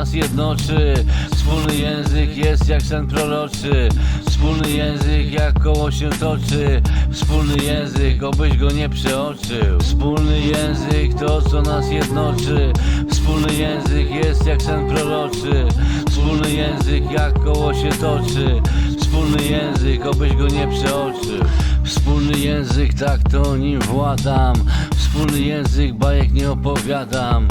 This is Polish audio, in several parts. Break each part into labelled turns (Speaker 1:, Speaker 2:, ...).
Speaker 1: nas jednoczy. Wspólny język jest jak sen proroczy. Wspólny język jak koło się toczy. Wspólny język, obyś go nie przeoczył. Wspólny język to co nas jednoczy. Wspólny język jest jak sen proroczy. Wspólny język jak koło się toczy. Wspólny język, obyś go nie przeoczył. Wspólny język, tak to nim władam. Wspólny język, bajek nie opowiadam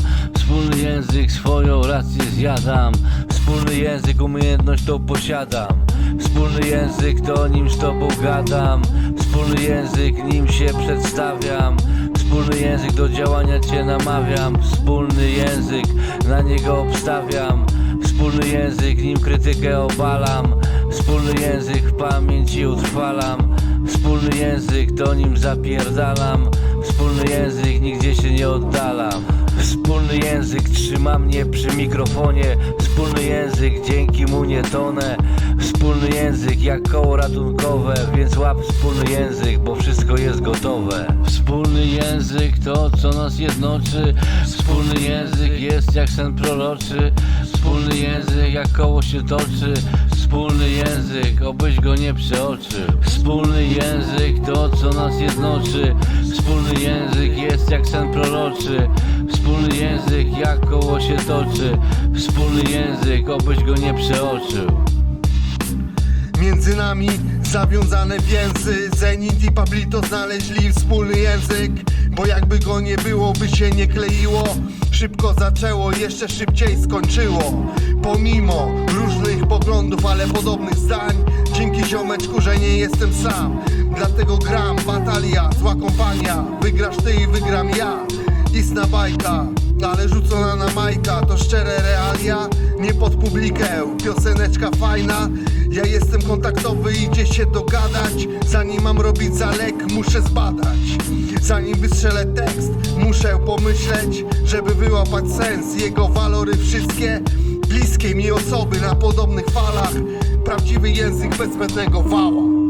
Speaker 1: Wspólny język, swoją rację zjadam. Wspólny język, umiejętność to posiadam. Wspólny język, to nim z tobą gadam. Wspólny język, nim się przedstawiam. Wspólny język, do działania cię namawiam. Wspólny język, na niego obstawiam. Wspólny język, nim krytykę obalam. Wspólny język, w pamięci utrwalam. Wspólny język, to nim zapierdalam. Wspólny język, nigdzie się nie oddalam Wspólny język trzyma mnie przy mikrofonie. Wspólny język, dzięki mu nie tonę. Wspólny język jak koło ratunkowe Więc łap wspólny język, bo wszystko jest gotowe. Wspólny język to co nas jednoczy. Wspólny język jest jak sen proroczy. Wspólny język jak koło się toczy. Wspólny język, obyś go nie przeoczył Wspólny język to co nas jednoczy. Wspólny język jest jak sen proroczy się toczy. Wspólny język, obyś go nie przeoczył.
Speaker 2: Między nami zawiązane więzy. Zenit i Pablito znaleźli wspólny język. Bo jakby go nie było, by się nie kleiło. Szybko zaczęło, jeszcze szybciej skończyło. Pomimo różnych poglądów, ale podobnych zdań. Dzięki ziomeczku, że nie jestem sam. Dlatego gram, batalia, zła kompania. Wygrasz ty i wygram ja. Istna bajka, ale rzucona na majka To szczere realia, nie pod publikę. Pioseneczka fajna, ja jestem kontaktowy, idzie się dogadać. Zanim mam robić zalek, muszę zbadać. Zanim wystrzelę tekst, muszę pomyśleć Żeby wyłapać sens, jego walory wszystkie Bliskie mi osoby na podobnych falach. Prawdziwy język bez wała